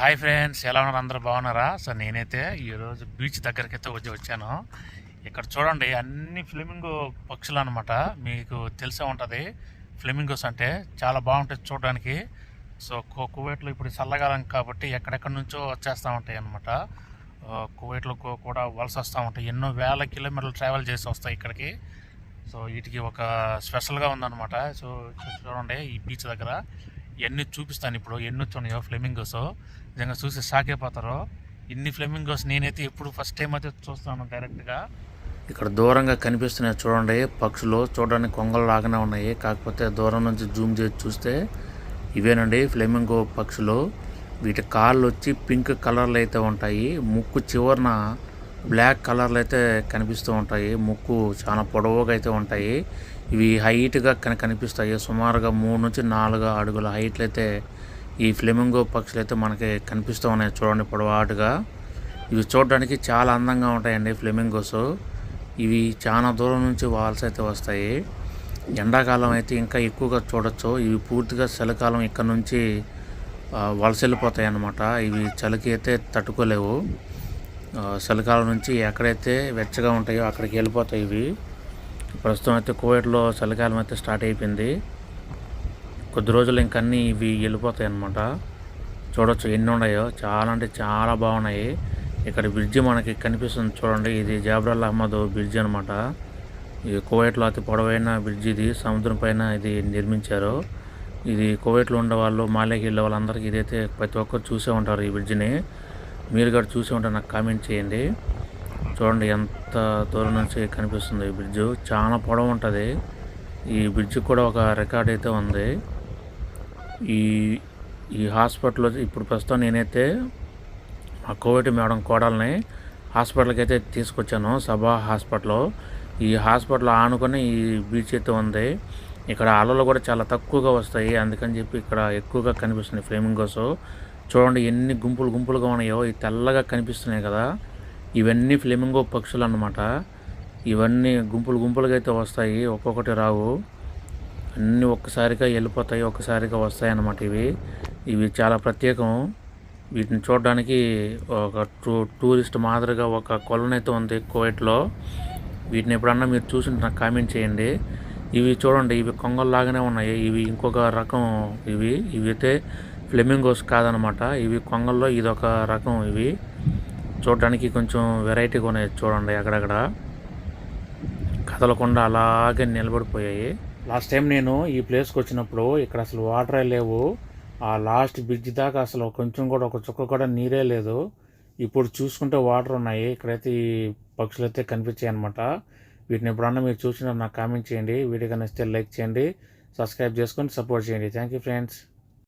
Hi friends ఎలా ఉన్నారు? అందరూ బాగున్నారా? సో నేనైతే ఈరోజు బీచ్ దగ్గరికి అయితే వచ్చి వచ్చాను. ఇక్కడ చూడండి అన్ని ఫ్లెమింగో పక్షులు అనమాట మీకు తెలిసే ఉంటుంది ఫ్లెమింగోస్ అంటే చాలా బాగుంటుంది చూడడానికి. సో కువైట్లో ఇప్పుడు చల్లగాలం కాబట్టి ఎక్కడెక్కడి నుంచో వచ్చేస్తూ ఉంటాయి అనమాట కువైట్లో కూడా వలస వస్తూ ఉంటాయి. ఎన్నో వేల కిలోమీటర్లు ట్రావెల్ చేసి వస్తాయి ఇక్కడికి. సో వీటికి ఒక స్పెషల్గా ఉందన్నమాట. సో చూడండి ఈ బీచ్ దగ్గర. ఎన్ని చూపిస్తాను ఇప్పుడు? ఎన్ని వచ్చున్నాయో ఫ్లెమింగోస్ నిజంగా చూసి షాక్ అయిపోతారు ఇన్ని ఫ్లెమింగోస్ నేనైతే ఎప్పుడు ఫస్ట్ టైం అయితే చూస్తాను డైరెక్ట్గా ఇక్కడ దూరంగా కనిపిస్తున్నాయి చూడండి. పక్షులు చూడడానికి కొంగలు లాగానే ఉన్నాయి. కాకపోతే దూరం నుంచి జూమ్ చేసి చూస్తే ఇవేనండి ఫ్లెమింగో పక్షులు. వీటి కాళ్ళు వచ్చి పింక్ కలర్లో అయితే ఉంటాయి. ముక్కు చివరన బ్లాక్ కలర్లో అయితే కనిపిస్తూ ఉంటాయి. ముక్కు చాలా పొడవుగా అయితే ఉంటాయి. ఇవి హైట్గా కనిపిస్తాయి. సుమారుగా మూడు నుంచి నాలుగు అడుగుల హైట్లు అయితే ఈ ఫ్లెమింగో పక్షులు అయితే మనకి కనిపిస్తూ ఉన్నాయి. చూడండి పొడవాటుగా. ఇవి చూడడానికి చాలా అందంగా ఉంటాయండి ఫ్లెమింగోస్. ఇవి చాలా దూరం నుంచి వాల్స్ అయితే వస్తాయి. ఎండాకాలం అయితే ఇంకా ఎక్కువగా చూడొచ్చు. ఇవి పూర్తిగా చలికాలం ఇక్కడ నుంచి వలస వెళ్ళిపోతాయి అన్నమాట ఇవి చలికి అయితే తట్టుకోలేవు. చలికాలం నుంచి ఎక్కడైతే వెచ్చగా ఉంటాయో అక్కడికి వెళ్ళిపోతాయి ఇవి. ప్రస్తుతం అయితే కోవిడ్లో చలికాలం అయితే స్టార్ట్ అయిపోయింది. కొద్ది రోజులు ఇంకన్నీ ఇవి వెళ్ళిపోతాయి అన్నమాట. చూడొచ్చు ఎన్ని ఉన్నాయో. చాలా అంటే చాలా బాగున్నాయి. ఇక్కడ బ్రిడ్జి మనకి కనిపిస్తుంది చూడండి. ఇది జాబ్రల్ అహ్మద్ బ్రిడ్జి అనమాట ఇది కువైట్లో అతి పొడవైన బ్రిడ్జ్ ఇది. సముద్రం పైన ఇది నిర్మించారు. ఇది కువైట్లో ఉండే వాళ్ళు మాలేకి వెళ్ళే వాళ్ళందరికీ ఇదైతే ప్రతి ఒక్కరు చూసే ఉంటారు ఈ బ్రిడ్జిని. మీరు కూడా చూసి ఉంటే నాకు కామెంట్ చేయండి. చూడండి ఎంత దూరం నుంచి కనిపిస్తుంది ఈ బ్రిడ్జ్ చాలా పొడవు ఉంటుంది. ఈ బ్రిడ్జ్ కూడా ఒక రికార్డ్ అయితే ఉంది. ఈ ఈ హాస్పిటల్లో ఇప్పుడు ప్రస్తుతం నేనైతే మా కోవిడ్ మేడం కోడల్ని హాస్పిటల్కి అయితే తీసుకొచ్చాను సభా హాస్పిటల్ ఈ హాస్పిటల్ ఆనుకొని ఈ బీచ్ అయితే ఉంది. ఇక్కడ అలలు కూడా చాలా తక్కువగా వస్తాయి. అందుకని చెప్పి ఇక్కడ ఎక్కువగా కనిపిస్తున్నాయి ఫ్లేమింగోస్ చూడండి ఎన్ని గుంపులు గుంపులుగా ఉన్నాయో ఈ తెల్లగా కనిపిస్తున్నాయి కదా. ఇవన్నీ ఫ్లెమింగో పక్షులు అన్నమాట. ఇవన్నీ గుంపులు గుంపులుగా అయితే వస్తాయి. ఒక్కొక్కటి రావు. అన్నీ ఒక్కసారిగా వెళ్ళిపోతాయి ఒక్కసారిగా వస్తాయి అన్నమాట ఇవి. ఇవి చాలా ప్రత్యేకం. వీటిని చూడడానికి ఒక టూ టూరిస్ట్ మాదిరిగా ఒక కొలను అయితే ఉంది కోవిట్లో. వీటిని ఎప్పుడన్నా మీరు చూసి నాకు కామెంట్ చేయండి. ఇవి చూడండి ఇవి కొంగల్లాగానే ఉన్నాయి. ఇవి ఇంకొక రకం ఇవి. ఇవి అయితే ఫ్లెమింగోస్ కాదనమాట ఇవి కొంగల్లో ఇదొక రకం ఇవి. చూడడానికి కొంచెం వెరైటీగా ఉన్నాయి చూడండి అక్కడక్కడ. కదలకుండా అలాగే నిలబడిపోయాయి. లాస్ట్ టైం నేను ఈ ప్లేస్కి వచ్చినప్పుడు ఇక్కడ అసలు వాటరే లేవు. ఆ లాస్ట్ బ్రిడ్జ్ దాకా అసలు కొంచెం కూడా ఒక చుక్క కూడా నీరే లేదు. ఇప్పుడు చూసుకుంటే వాటర్ ఉన్నాయి. ఇక్కడైతే ఈ పక్షులు అయితే కనిపించాయి అనమాట వీటిని ఎప్పుడన్నా మీరు చూసినా నాకు కామెంట్ చేయండి. వీడియో కనిస్తే లైక్ చేయండి. సబ్స్క్రైబ్ చేసుకొని సపోర్ట్ చేయండి. Thank you friends